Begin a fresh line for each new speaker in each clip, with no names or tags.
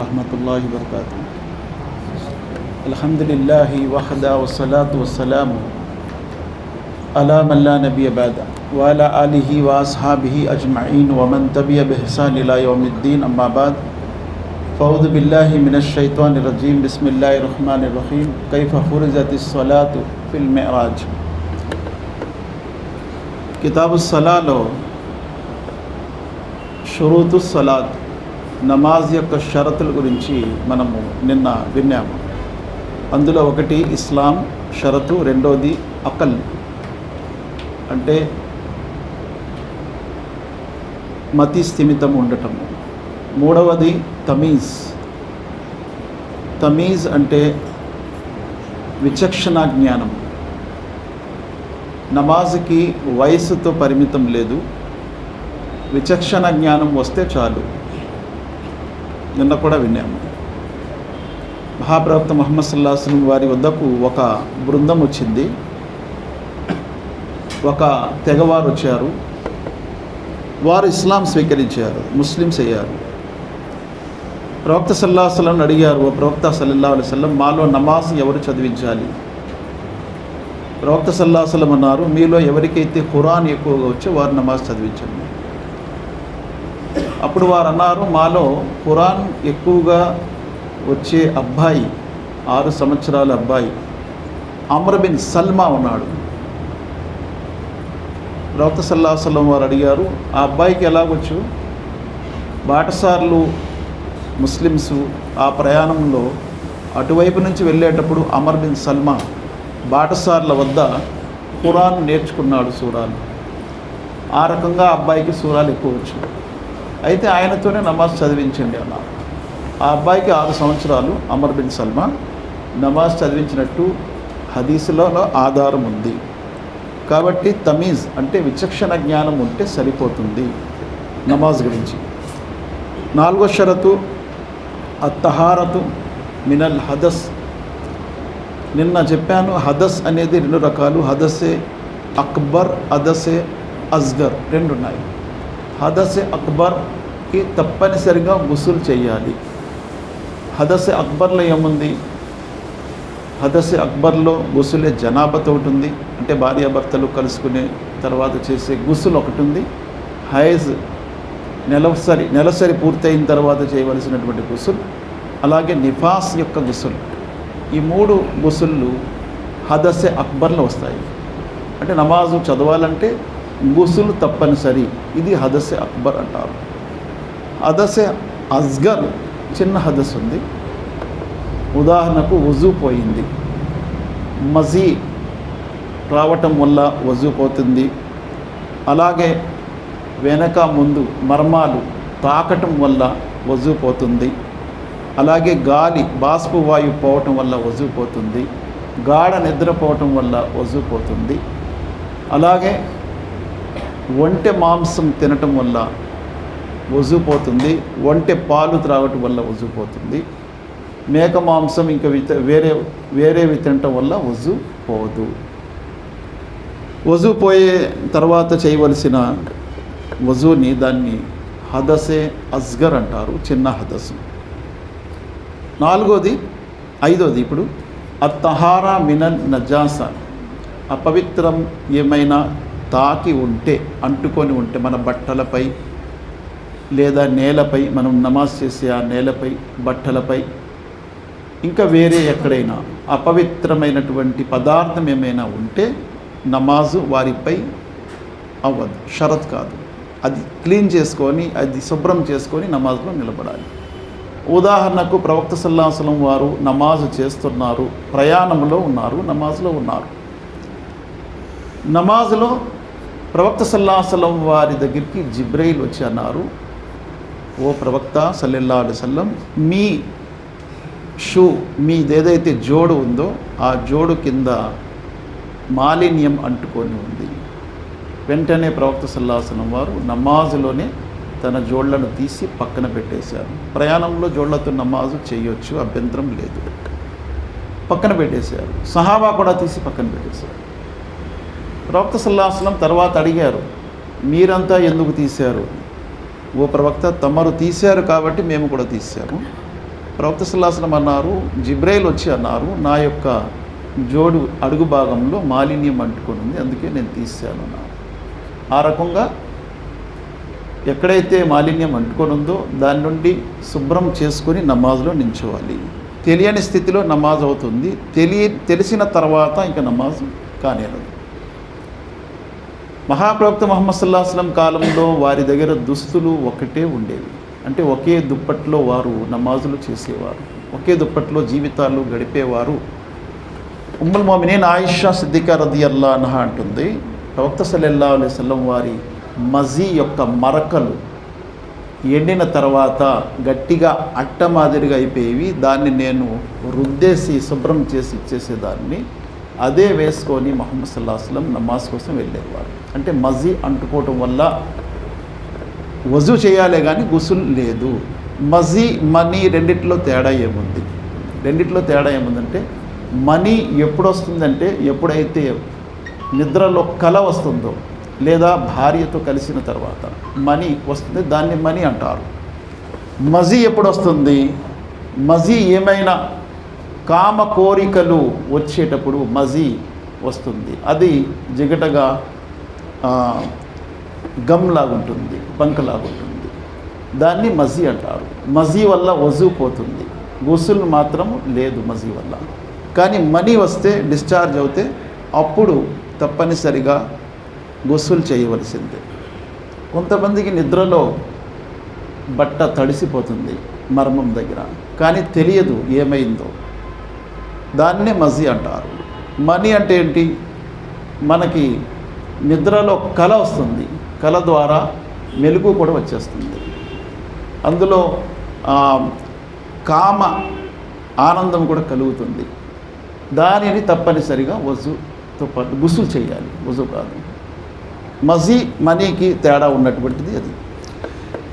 ورحمۃ اللہ وبرکاتہ۔ الحمد للہ وحدہ وسلاۃ وسلام علام اللہ نبی عبادہ ولا علیہ واصحاب اجمعین ومن طبی بحسان یوم الدین، اما فعود بلّہ من الشیطان الرجیم، بسم اللہ الرحمن الرحیم، کیف فرضت الصلاۃ فلم آج کتاب الصلاۃ شروط الصلاۃ నమాజ్ యొక్క షరతుల గురించి మనము నిన్న విన్నాము. అందులో ఒకటి ఇస్లాం షరతు రెండోది అకల్. అంటే మతి స్థిమితం ఉండటం. మూడవది తమీజ్. తమీజ్ అంటే విచక్షణ జ్ఞానం. నమాజ్కి వయసుతో పరిమితం లేదు. విచక్షణ జ్ఞానం వస్తే చాలు. నిన్న కూడా విన్నాము. మహాప్రవక్త మొహమ్మద్ సల్లాహం వారి వద్దకు ఒక బృందం వచ్చింది. ఒక తెగవారు వచ్చారు. వారు ఇస్లాం స్వీకరించారు ముస్లిమ్స్ అయ్యారు. ప్రవక్త సల్లాహం అడిగారు ఓ ప్రవక్త సల్లల్లా అలైవల్లం మాలో నమాజ్ ఎవరు చదివించాలి? ప్రవక్త సల్లాహలం అన్నారు మీలో ఎవరికైతే ఖురాన్ ఎక్కువగా వచ్చో వారు నమాజ్ చదివించండి. అప్పుడు వారు అన్నారు మాలో ఖురాన్ ఎక్కువగా వచ్చే అబ్బాయి ఆరు సంవత్సరాల అబ్బాయి అమర్ బిన్ సల్మా ఉన్నాడు. ప్రవక్త సల్లాహలం వారు అడిగారు ఆ అబ్బాయికి ఎలాగొచ్చు? బాటసార్లు ముస్లిమ్స్ ఆ ప్రయాణంలో అటువైపు నుంచి వెళ్ళేటప్పుడు అమర్ బిన్ సల్మా బాటసార్ల వద్ద ఖురాన్ నేర్చుకున్నాడు సూరాలు. ఆ రకంగా అబ్బాయికి సూరాలు ఎక్కువ వచ్చు. అయితే ఆయనతోనే నమాజ్ చదివించండి అన్నారు ఆ అబ్బాయికి ఆరు సంవత్సరాలు అమర్ బిన్ సల్మా నమాజ్ చదివించినట్టు హదీసులలో ఆధారం ఉంది. కాబట్టి తమీజ్ అంటే విచక్షణ జ్ఞానం ఉంటే సరిపోతుంది నమాజ్ గురించి. నాలుగో షరతు అత్తహారతు మినల్ హదస్. నిన్న చెప్పాను హదస్ అనేది రెండు రకాలు హదసే అక్బర్ హదసే అస్గర్ రెండు ఉన్నాయి హదస్ అక్బర్కి తప్పనిసరిగా గుసులు చేయాలి. హదస్ అక్బర్లో ఏముంది? హదస్ అక్బర్లో గుసులే జనాభాతో ఒకటి ఉంది అంటే భార్యాభర్తలు కలుసుకునే తర్వాత చేసే గుసులు ఒకటి ఉంది హైజ్ నెలసరి నెలసరి పూర్తయిన తర్వాత చేయవలసినటువంటి గుసులు. అలాగే నిఫాస్ యొక్క గుసులు. ఈ మూడు గుసుళ్ళు హదస్సే అక్బర్లో వస్తాయి. అంటే నమాజు చదవాలంటే గుసులు తప్పనిసరి. ఇది హదసె అక్బర్ అంటారు. హదసె అస్గర్ చిన్న హదస్ ఉంది. ఉదాహరణకు వజూ పోయింది. మజీ రావటం వల్ల వజూ పోతుంది. అలాగే వెనక ముందు మర్మాలు తాకటం వల్ల వజూ పోతుంది. అలాగే గాలి బాష్పు వాయువు పోవటం వల్ల వజు పోతుంది. గాఢ నిద్రపోవటం వల్ల వజు పోతుంది. అలాగే ఒంటె మాంసం తినటం వల్ల వజు పోతుంది ఒంటె పాలు త్రాగటం వల్ల వజు పోతుంది. మేక మాంసం ఇంకా వేరే వేరేవి తినటం వల్ల వజు పోదు. వజు పోయే తర్వాత చేయవలసిన వజుని దాన్ని హదసే అస్గర్ అంటారు చిన్న హదసు. నాలుగోది ఐదోది ఇప్పుడు అత్తహారా మినల్ నజాస. అపవిత్రం ఏమైనా తాకి ఉంటే అంటుకొని ఉంటే మన బట్టలపై లేదా నేలపై మనం నమాజ్ చేసే ఆ నేలపై బట్టలపై ఇంకా వేరే ఎక్కడైనా అపవిత్రమైనటువంటి పదార్థం ఏమైనా ఉంటే నమాజు వారిపై అవ్వదు. షరత్ కాదు. అది క్లీన్ చేసుకొని అది శుభ్రం చేసుకొని నమాజ్లో నిలబడాలి. ఉదాహరణకు ప్రవక్త సల్లాహసలం వారు నమాజు చేస్తున్నారు ప్రయాణంలో ఉన్నారు నమాజ్లో ఉన్నారు. నమాజ్లో ప్రవక్త సల్లాసలం వారి దగ్గరికి జిబ్రైల్ వచ్చి అన్నారు ఓ ప్రవక్త సల్లెల్లా అలైవల్లం మీ షూ మీదేదైతే జోడు ఉందో ఆ జోడు కింద మాలిన్యం అంటుకొని ఉంది. వెంటనే ప్రవక్త సల్లాసనం వారు నమాజులోనే తన జోళ్ళను తీసి పక్కన పెట్టేశారు. ప్రయాణంలో జోళ్ళతో నమాజు చేయొచ్చు అభ్యంతరం లేదు. పక్కన పెట్టేశారు. సహాబా కూడా తీసి పక్కన పెట్టేశారు. ప్రవక్త సల్లాసనం తర్వాత అడిగారు మీరంతా ఎందుకు తీశారు? ఓ ప్రవక్త తమరు తీశారు కాబట్టి మేము కూడా తీశాము. ప్రవక్త సల్లాసనం అన్నారు జిబ్రైల్ వచ్చి అన్నారు నా యొక్క జోడు అడుగు భాగంలో మాలిన్యం అంటుకొని ఉంది అందుకే నేను తీశాను అన్నారు. ఆ రకంగా ఎక్కడైతే మాలిన్యం అంటుకొని ఉందో దాని నుండి శుభ్రం చేసుకొని నమాజ్లో నించోవాలి. తెలియని స్థితిలో నమాజ్ అవుతుంది తెలియ తెలిసిన తర్వాత ఇంకా నమాజ్ కానేరదు. మహాప్రవక్త మహమ్మద్ సల్లాహస్లం కాలంలో వారి దగ్గర దుస్తులు ఒకటే ఉండేవి. అంటే ఒకే దుప్పట్లో వారు నమాజులు చేసేవారు. ఒకే దుప్పట్లో జీవితాలు గడిపేవారు. ఉమ్మల్ మోమినేన్ ఆయిషా సిద్దికా రది అల్లా అనహ అంటుంది ప్రవక్త సల్లల్లా అలైవల్లం వారి మజీ యొక్క మరకలు ఎండిన తర్వాత గట్టిగా అట్ట మాదిరిగా అయిపోయేవి. దాన్ని నేను రుద్దేసి శుభ్రం చేసి ఇచ్చేసేదాన్ని. అదే వేసుకొని మహమ్మద్ సల్లాహస్లం నమాజ్ కోసం వెళ్ళేవారు. అంటే మజీ అంటుకోవటం వల్ల వజు చేయాలే కానీ గుసులు లేదు. మజీ మనీ రెండిట్లో తేడా ఏముంది? రెండిట్లో తేడా ఏముందంటే మనీ ఎప్పుడు వస్తుందంటే ఎప్పుడైతే నిద్రలో కల వస్తుందో లేదా భార్యతో కలిసిన తర్వాత మనీ వస్తుంది దాన్ని మనీ అంటారు. మజీ ఎప్పుడు వస్తుంది మజీ ఏమైనా కామ కోరికలు వచ్చేటప్పుడు మజీ వస్తుంది. అది జిగటగా ఆ, గమ్లాగుంటుంది బంకలాగుంటుంది. దాన్ని మజీ అంటారు. మజీ వల్ల వజూ పోతుంది. గుసులు మాత్రం లేదు మజీ వల్ల. కానీ మనీ వస్తే డిశ్చార్జ్ అవుతే అప్పుడు తప్పనిసరిగా గుసులు చేయవలసిందే. కొంతమందికి నిద్రలో బట్ట తడిసిపోతుంది మర్మం దగ్గర. కానీ తెలియదు ఏమైందో. దాన్నే మజీ అంటారు. మనీ అంటే ఏంటి? మనకి నిద్రలో కళ వస్తుంది. కళ ద్వారా మెలుగు కూడా వచ్చేస్తుంది. అందులో కామ ఆనందం కూడా కలుగుతుంది. దానిని తప్పనిసరిగా వజుతో పాటు గుసులు చేయాలి. వజు కాదు. మజీ మనీకి తేడా ఉన్నటువంటిది అది.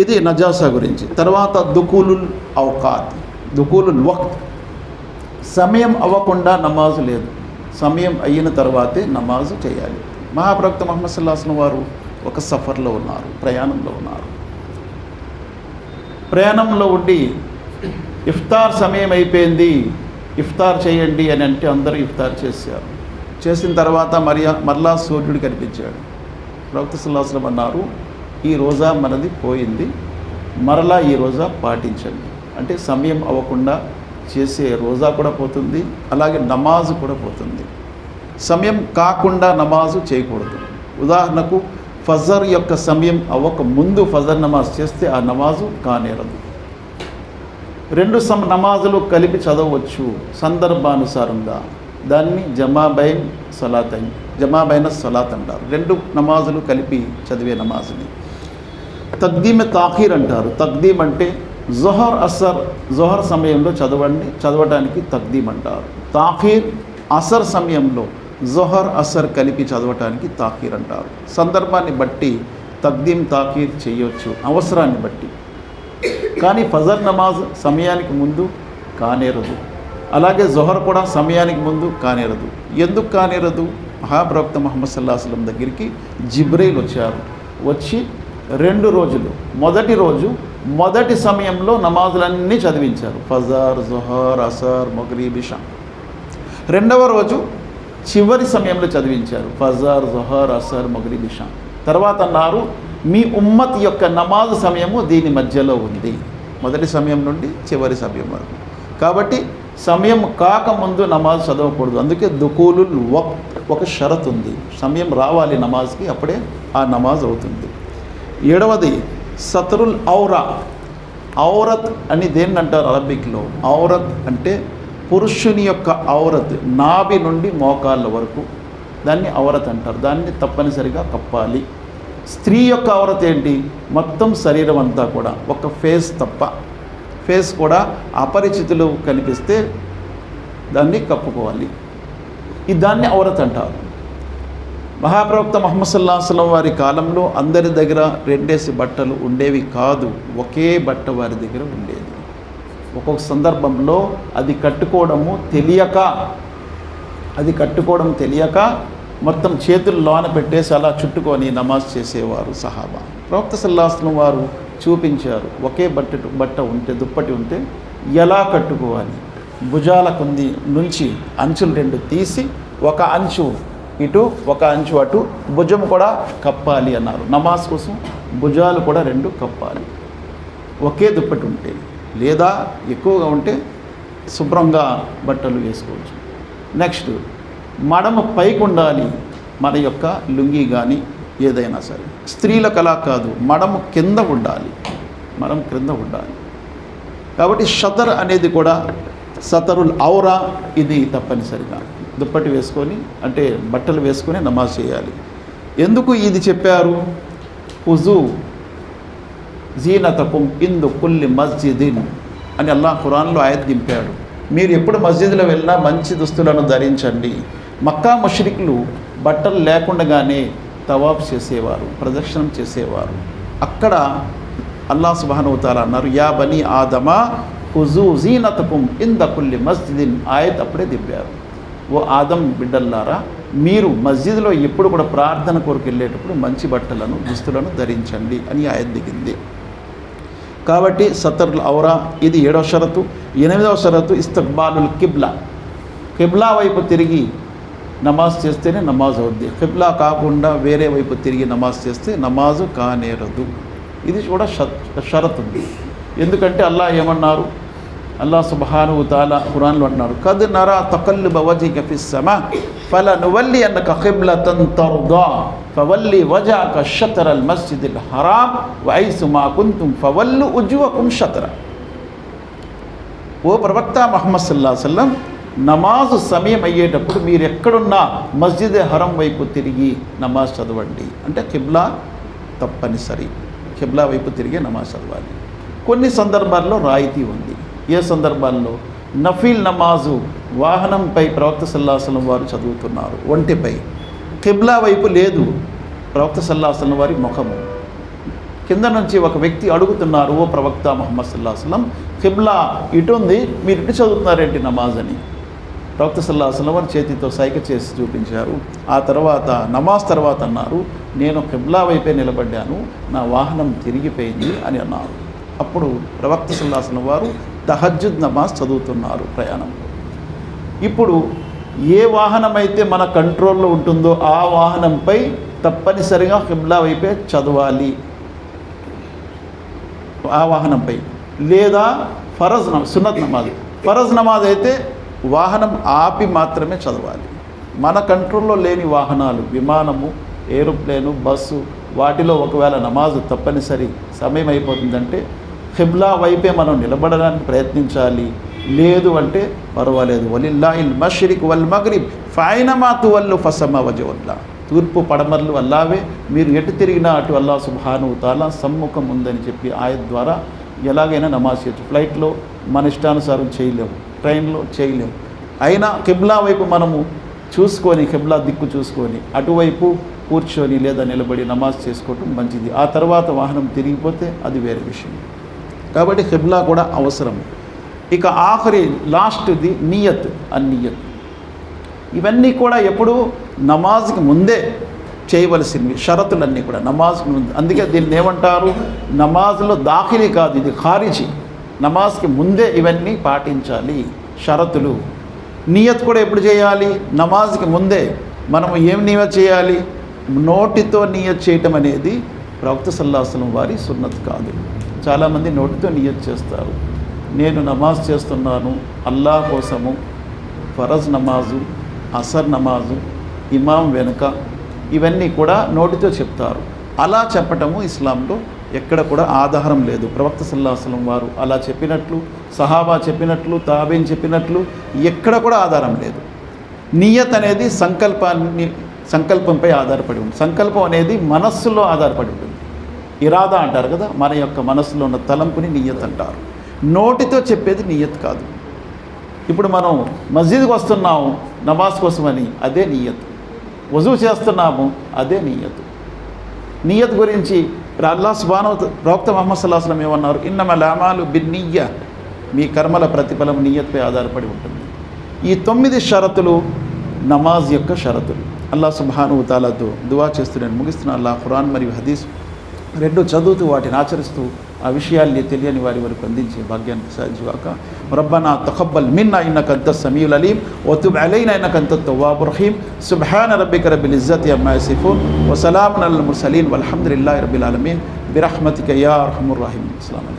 ఇది నజాసా గురించి. తర్వాత దుకూలుల్ అవకాత్ దుకూలుల్ వక్త్. సమయం అవ్వకుండా నమాజు లేదు. సమయం అయిన తర్వాతే నమాజు చేయాలి. మహాప్రవక్త మహమ్మద్ సల్లాహం వారు ఒక సఫర్లో ఉన్నారు ప్రయాణంలో ఉన్నారు. ప్రయాణంలో ఉండి ఇఫ్తార్ సమయం అయిపోయింది ఇఫ్తార్ చేయండి అని అంటే అందరూ ఇఫ్తార్ చేశారు. చేసిన తర్వాత మరియా మరలా సూర్యుడు కనిపించాడు. ప్రవక్త సుల్లాహం అన్నారు ఈ రోజా మనది పోయింది మరలా ఈ రోజా పాటించండి. అంటే సమయం అవ్వకుండా చేసే రోజా కూడా పోతుంది అలాగే నమాజ్ కూడా పోతుంది. సమయం కాకుండా నమాజు చేయకూడదు. ఉదాహరణకు ఫజర్ యొక్క సమయం అవ్వక ముందు ఫజర్ నమాజ్ చేస్తే ఆ నమాజు కానేరదు. రెండు సమ నమాజులు కలిపి చదవచ్చు సందర్భానుసారంగా. దాన్ని జమాబైన్ సలాతైన్ జమాబైన సలాత్ అంటారు. రెండు నమాజులు కలిపి చదివే నమాజుని. తక్దీమ్ తాఖీర్ అంటారు. తగ్దీమ్ అంటే జొహర్ అసర్ జొహర్ సమయంలో చదవండి చదవడానికి తగ్దీమ్ అంటారు. తాఖీర్ అసర్ సమయంలో జొహర్ అసర్ కలిపి చదవటానికి తాఖీర్ అంటారు. సందర్భాన్ని బట్టి తగ్దీం తాఖీర్ చేయొచ్చు అవసరాన్ని బట్టి. కానీ ఫజర్ నమాజ్ సమయానికి ముందు కానేరదు. అలాగే జొహర్ కూడా సమయానికి ముందు కానేరదు. ఎందుకు కానేరదు? మహాప్రవక్త మహమ్మద్ సల్లాహం దగ్గరికి జిబ్రైల్ వచ్చారు. వచ్చి రెండు రోజులు మొదటి రోజు మొదటి సమయంలో నమాజులన్నీ చదివించారు. ఫజర్ జొహర్ అసర్ మొగరీబ్ బిషా రెండవ రోజు చివరి సమయంలో చదివించారు. ఫజార్ జొహర్ అసర్ మొగరీబ్ ఇషా. తర్వాత అన్నారు మీ ఉమ్మత్ యొక్క నమాజ్ సమయము దీని మధ్యలో ఉంది. మొదటి సమయం నుండి చివరి సమయం వరకు. కాబట్టి సమయం కాకముందు నమాజ్ చదవకూడదు. అందుకే దుకూలు వక్ ఒక షరత్ ఉంది. సమయం రావాలి నమాజ్కి అప్పుడే ఆ నమాజ్ అవుతుంది. ఏడవది సతరుల్ ఔరా. ఔరత్ అని దేన్ని అంటారు అరబిక్లో? ఔరత్ అంటే పురుషుని యొక్క ఔరత్ నాభి నుండి మోకాళ్ళ వరకు దాన్ని ఔరత్ అంటారు. దాన్ని తప్పనిసరిగా కప్పాలి. స్త్రీ యొక్క ఔరత్ ఏంటి? మొత్తం శరీరం అంతా కూడా ఒక ఫేస్ తప్ప. ఫేస్ కూడా అపరిచితులు కనిపిస్తే దాన్ని కప్పుకోవాలి. ఈ దాన్ని ఔరత్ అంటారు. మహాప్రవక్త మహమ్మద్ సల్లాహం వారి కాలంలో అందరి దగ్గర రెండేసి బట్టలు ఉండేవి కాదు. ఒకే బట్ట వారి దగ్గర ఉండేది. ఒక్కొక్క సందర్భంలో అది కట్టుకోవడము తెలియక అది కట్టుకోవడం తెలియక మొత్తం చేతులు లోన పెట్టేసి అలా చుట్టుకొని నమాజ్ చేసేవారు సహాబా. ప్రవక్త సల్లాహం వారు చూపించారు ఒకే బట్ట బట్ట ఉంటే దుప్పటి ఉంటే ఎలా కట్టుకోవాలి? భుజాల కొంది నుంచి అంచులు రెండు తీసి ఒక అంచు ఇటు ఒక అంచు అటు భుజం కూడా కప్పాలి అన్నారు. నమాజ్ కోసం భుజాలు కూడా రెండు కప్పాలి. ఒకే దుప్పటి ఉంటే లేదా ఎక్కువగా ఉంటే శుభ్రంగా బట్టలు వేసుకోవచ్చు. నెక్స్ట్ మడమ పైకి ఉండాలి మన యొక్క లుంగి కానీ ఏదైనా సరే. స్త్రీలకు అలా కాదు మడమ కింద ఉండాలి. మడం క్రింద ఉండాలి. కాబట్టి షతర్ అనేది కూడా సతరుల్ ఔరా ఇది తప్పనిసరిగా. దుప్పటి వేసుకొని అంటే బట్టలు వేసుకొని నమాజ్ చేయాలి. ఎందుకు ఇది చెప్పారు? హుజు జీనతకుం ఇందు కుల్లి మస్జిదిన్ అని అల్లాహ్ ఖురాన్లో ఆయత్ దింపాడు. మీరు ఎప్పుడు మస్జిద్లో వెళ్ళినా మంచి దుస్తులను ధరించండి. మక్కా ముష్రికులు బట్టలు లేకుండానే తవాఫ్ చేసేవారు ప్రదక్షిణం చేసేవారు. అక్కడ అల్లా సుబానుతాల అన్నారు యా బని ఆదమా హుజూ జీనతకుం ఇంద కుల్లి మస్జిదిన్ ఆయత్ అప్పుడే దింపారు. ఓ ఆదం బిడ్డల్లారా మీరు మస్జిద్లో ఎప్పుడు కూడా ప్రార్థన కొరకు వెళ్ళేటప్పుడు మంచి బట్టలను దుస్తులను ధరించండి అని ఆయన దిగింది. కాబట్టి సతరుల్ ఔరా ఇది ఏడవ షరతు ఎనిమిదవ షరతు ఇస్తక్బాలుల్ కిబ్లా కిబ్లా వైపు తిరిగి నమాజ్ చేస్తేనే నమాజ్ అవుద్ది కిబ్లా కాకుండా వేరే వైపు తిరిగి నమాజ్ చేస్తే నమాజు కానేరదు ఇది కూడా షరత్ ఉంది ఎందుకంటే అల్లా ఏమన్నారు అల్లా సుబహాను తాలా ఖురాన్లు అంటున్నారు కద్ నరా తకల్లు బవజీ కఫిస్సమా ఫల నువల్లి అన్నక ఖిబ్లతన్ తర్దా ఫవల్లి వజాక షతర్ అల్ మస్జిద్ అల్ హరామ్ వైసు మా కుంతుం ఫవల్లు ఉజ్వకుం షతర ఓ ప్రవక్త మహమ్మద్ సల్లా సల్లం నమాజు సమయం అయ్యేటప్పుడు మీరు ఎక్కడున్నా మస్జిద్ హరం వైపు తిరిగి నమాజ్ చదవండి. అంటే కిబ్లా తప్పనిసరి. కిబ్లా వైపు తిరిగి నమాజ్ చదవాలి. కొన్ని సందర్భాల్లో రాయితీ ఉంది. ఏ సందర్భాల్లో? నఫీల్ నమాజు వాహనంపై ప్రవక్త సల్లాహసలం వారు చదువుతున్నారు. ఒంటిపై. కిబ్లా వైపు లేదు. ప్రవక్త సల్లాహసలం వారి ముఖము. కింద నుంచి ఒక వ్యక్తి అడుగుతున్నారు ఓ ప్రవక్త మహమ్మద్ సల్లాహసలం కిబ్లా ఇటు ఉంది మీరు ఇటు చదువుతున్నారేంటి నమాజ్ అని ప్రవక్త సల్లాహసలం వారి చేతితో సైక చేసి చూపించారు. ఆ తర్వాత నమాజ్ తర్వాత అన్నారు నేను కిబ్లా వైపే నిలబడ్డాను నా వాహనం తిరిగిపోయింది అని అన్నారు. అప్పుడు ప్రవక్త సల్లాహసలం వారు తహజ్జుద్ నమాజ్ చదువుతున్నారు ప్రయాణంలో. ఇప్పుడు ఏ వాహనం అయితే మన కంట్రోల్లో ఉంటుందో ఆ వాహనంపై తప్పనిసరిగా కిబ్లా వైపే చదవాలి. ఆ వాహనంపై. లేదా ఫరజ్ నమ సున్నత్ నమాజ్. ఫరజ్ నమాజ్ అయితే వాహనం ఆపి మాత్రమే చదవాలి. మన కంట్రోల్లో లేని వాహనాలు విమానము ఏరోప్లేను బస్సు వాటిలో ఒకవేళ నమాజు తప్పనిసరి సమయం అయిపోతుందంటే ఖిబ్లా వైపే మనం నిలబడడానికి ప్రయత్నించాలి. లేదు అంటే పర్వాలేదు. వలిల్లా ఇల్ మష్రిక్ వల్ మగ్రిబ్. ఫైనమా తువల్లు ఫసమ వజవల్లా. తూర్పు పడమర్లు అల్లావే. మీరు ఎటు తిరిగినా అటు అల్లా సుభాను తాలా సమ్ముఖం ఉందని చెప్పి ఆయన ద్వారా ఎలాగైనా నమాజ్ చేయొచ్చు. ఫ్లైట్లో మన ఇష్టానుసారం చేయలేము. ట్రైన్లో చేయలేము. అయినా కిబ్లా వైపు మనము చూసుకొని కిబ్లా దిక్కు చూసుకొని అటువైపు కూర్చొని లేదా నిలబడి నమాజ్ చేసుకోవటం మంచిది. ఆ తర్వాత వాహనం తిరిగిపోతే అది వేరే విషయం. కాబట్టి కిబ్లా కూడా అవసరం ఇక ఆఖరి లాస్ట్ది నియత్ అన్నియత్. ఇవన్నీ కూడా ఎప్పుడు నమాజ్కి ముందే చేయవలసినవి షరతులన్నీ కూడా నమాజ్కి ముందు. అందుకే దీన్ని ఏమంటారు? నమాజ్లో దాఖిలి కాదు ఇది ఖారిజీ. నమాజ్కి ముందే ఇవన్నీ పాటించాలి షరతులు. నియత్ కూడా ఎప్పుడు చేయాలి? నమాజ్కి ముందే. మనం ఏం నియత్ చేయాలి? నోటితో నియత్ చేయటం అనేది ప్రవక్త సల్లాహసలం వారి సున్నత్ కాదు. చాలామంది నోటితో నియత్ చేస్తారు. నేను నమాజ్ చేస్తున్నాను అల్లా కోసము ఫరజ్ నమాజు అసర్ నమాజు ఇమాం వెనుక ఇవన్నీ కూడా నోటితో చెప్తారు. అలా చెప్పటము ఇస్లాంలో ఎక్కడ కూడా ఆధారం లేదు. ప్రవక్త సల్లాహసలం వారు అలా చెప్పినట్లు సహాబా చెప్పినట్లు తాబేన్ చెప్పినట్లు ఎక్కడ కూడా ఆధారం లేదు. నియత్ అనేది సంకల్పాన్ని సంకల్పంపై ఆధారపడి ఉంది సంకల్పం అనేది మనస్సులో ఆధారపడి ఉంటుంది. ఇరాదా అంటారు కదా మన యొక్క మనస్సులో ఉన్న తలంపుని నియత్ అంటారు. నోటితో చెప్పేది నియత్ కాదు. ఇప్పుడు మనం మస్జిద్కి వస్తున్నాము నమాజ్ కోసమని అదే నియత్. వజూ చేస్తున్నాము అదే నియత్. నియత్ గురించి అల్లా సుబాను ప్రవక్త మహమ్మద్ సల్లాహం ఏమన్నారు? ఇన్నమ లామాలు బిన్నీయ మీ కర్మల ప్రతిఫలం నియత్పై ఆధారపడి ఉంటుంది. ఈ తొమ్మిది షరతులు నమాజ్ యొక్క షరతులు. అల్లా సుబాను తాలాతో దువా చేస్తూ నేను ముగిస్తున్న అల్లా ఖురాన్ మరియు హదీస్ రెండు చదువుతూ వాటిని ఆచరిస్తూ ఆ విషయాల్ని తెలియని వారి వరకు అందించే భాగ్యాన్ని సాధ్యవాక రబ్బనా తఖబ్బల్ మిన్నా ఇన్నక అంత సమీల్ అలీం వతుబ్ అలైనా ఇన్నక అంత తవ్వాబు రహీం సుబ్హాన రబ్బిక రబ్బిల్ ఇజ్జతి అమ్మా యసిఫూన్ వసలామున్ అల్ ముర్సలీన్ వల్హమ్దులిల్లాహి రబ్బిల్ ఆలమీన్ బిరహ్మతిక యా అర్హముర్ రహీమ్ అస్సలాము అలైకుం